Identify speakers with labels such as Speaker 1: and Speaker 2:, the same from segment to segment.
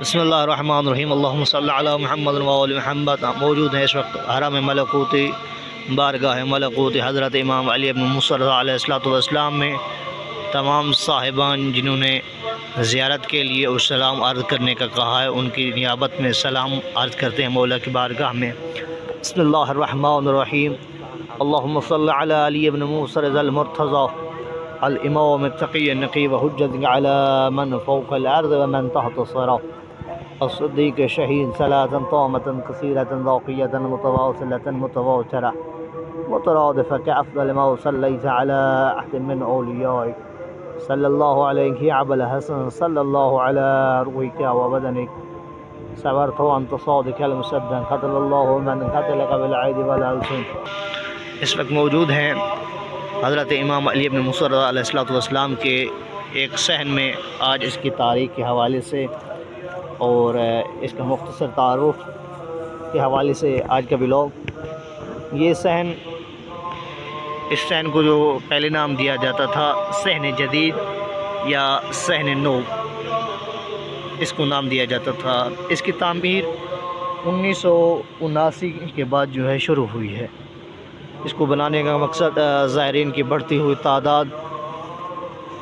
Speaker 1: بسم اللہ الرحمن الرحیم. اللہم صلی علی محمد و علی محمد. موجود ہیں اس وقت حرم ملکوتی، بارگاہ ملکوتی حضرت امام علی ابن مصر علیہ السلاۃ والسلام میں تمام صاحبان جنہوں نے زیارت کے لیے اور سلام عرض کرنے کا کہا ہے، ان کی نیابت میں سلام عرض کرتے ہیں مولا کی بارگاہ میں۔ بسم اللہ الرحمن الرحیم. اللہم صلی علی علی ابن مصر ذا المرتضی الامام التقی النقی وحجت علی من فوق الارض ومن تحت الصراط الصديق الشهيد صلاة طامة كثيرة ذوقية متواصلة متواترة. مترادفة كأفضل ما صليت على أحد من أوليائك صلى الله عليك يا أبا الحسن صلى الله على روحك وبدنك. صبرت وأنت صادق المصدق قتل الله من قتلك بالعيد والألسن اس وقت موجود ہیں حضرت ابن مصر علیہ السلام کے ایک صحن میں آج اس کی تاریخ کے حوالے سے اور اس کا مختصر تعارف کے حوالے سے آج کا بلاگ یہ صحن، اس صحن کو جو پہلے نام دیا جاتا تھا، صحن جدید یا صحن نو، اس کو نام دیا جاتا تھا. اس کی تعمیر انیس سو اناسی کے بعد جو ہے شروع ہوئی ہے. اس کو بنانے کا مقصد زائرین کی بڑھتی ہوئی تعداد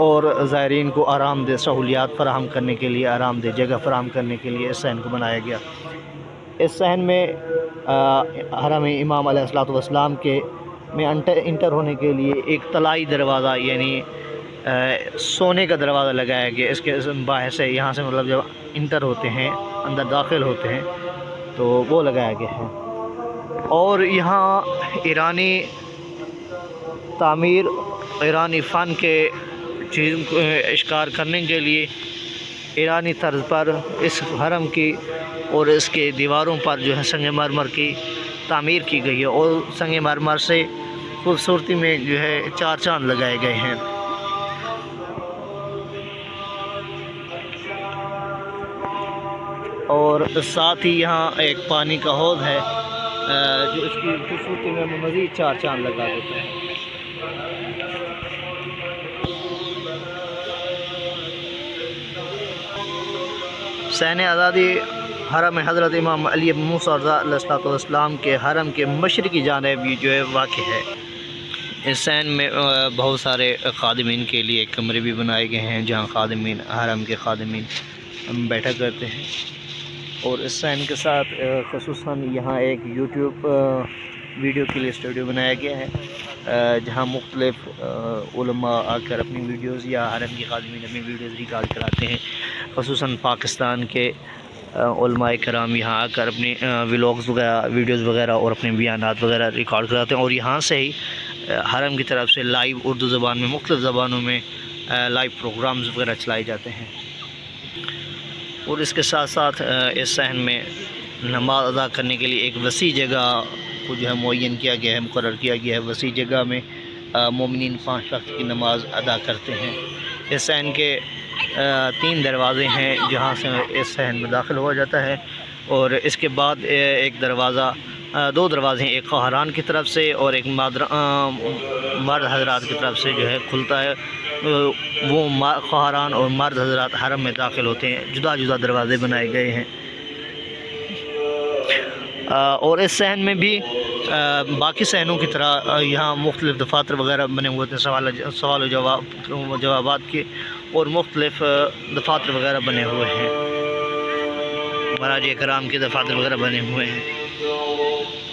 Speaker 1: اور زائرین کو آرام دہ سہولیات فراہم کرنے کے لیے، آرام دہ جگہ فراہم کرنے کے لیے اس صحن کو بنایا گیا۔ اس صحن میں حرم امام علیہ السلاۃ والسلام کے میں انٹر ہونے کے لیے ایک طلائی دروازہ یعنی سونے کا دروازہ لگایا گیا۔ اس کے باعث سے یہاں سے مطلب جب انٹر ہوتے ہیں، اندر داخل ہوتے ہیں، تو وہ لگایا گیا ہے۔ اور یہاں ایرانی تعمیر، ایرانی فن کے چیز کو اشکار کرنے کے لیے ایرانی طرز پر اس حرم کی اور اس کے دیواروں پر جو ہے سنگ مرمر کی تعمیر کی گئی ہے اور سنگ مرمر سے خوبصورتی میں جو ہے چار چاند لگائے گئے ہیں۔ اور ساتھ ہی یہاں ایک پانی کا حوض ہے جو اس کی خوبصورتی میں مزید چار چاند لگا دیتا ہے۔ سین آزادی، حرم حضرت امام علی موسیٰ علیہ السلام کے حرم کے مشرقی جانب یہ جو ہے واقع ہے۔ حسین سین میں بہت سارے خادمین کے لیے کمرے بھی بنائے گئے ہیں، جہاں خادمین، حرم کے خادمین بیٹھا کرتے ہیں۔ اور اس سین کے ساتھ خصوصاً یہاں ایک یوٹیوب ویڈیو کے لیے اسٹوڈیو بنایا گیا ہے جہاں مختلف علماء آ کر اپنی ویڈیوز یا حرم کی خادمین اپنی ویڈیوز ریکارڈ کراتے ہیں۔ خصوصاً پاکستان کے علماء کرام یہاں آ کر اپنی ولاگز وغیرہ، ویڈیوز وغیرہ اور اپنے بیانات وغیرہ ریکارڈ کراتے ہیں۔ اور یہاں سے ہی حرم کی طرف سے لائیو اردو زبان میں مختلف زبانوں میں لائیو پروگرامز وغیرہ چلائے جاتے ہیں۔ اور اس کے ساتھ ساتھ اس صحن میں نماز ادا کرنے کے لیے ایک وسیع جگہ کو جو ہے معین کیا گیا ہے، مقرر کیا گیا ہے۔ وسیع جگہ میں مومنین پانچ وقت کی نماز ادا کرتے ہیں۔ اس صحن کے تین دروازے ہیں جہاں سے اس صحن میں داخل ہوا جاتا ہے اور اس کے بعد ایک دروازہ دو دروازے ہیں، ایک خواہران کی طرف سے اور ایک مرد حضرات کی طرف سے جو ہے کھلتا ہے۔ وہ خواہران اور مرد حضرات حرم میں داخل ہوتے ہیں۔ جدا جدا دروازے بنائے گئے ہیں۔ اور اس صحن میں بھی باقی صحنوں کی طرح یہاں مختلف دفاتر وغیرہ بنے ہوئے تھے، سوال سوال و جواب، جوابات کے، اور مختلف دفاتر وغیرہ بنے ہوئے ہیں۔ مہاراج کرام کے دفاتر وغیرہ بنے ہوئے ہیں۔ Oh.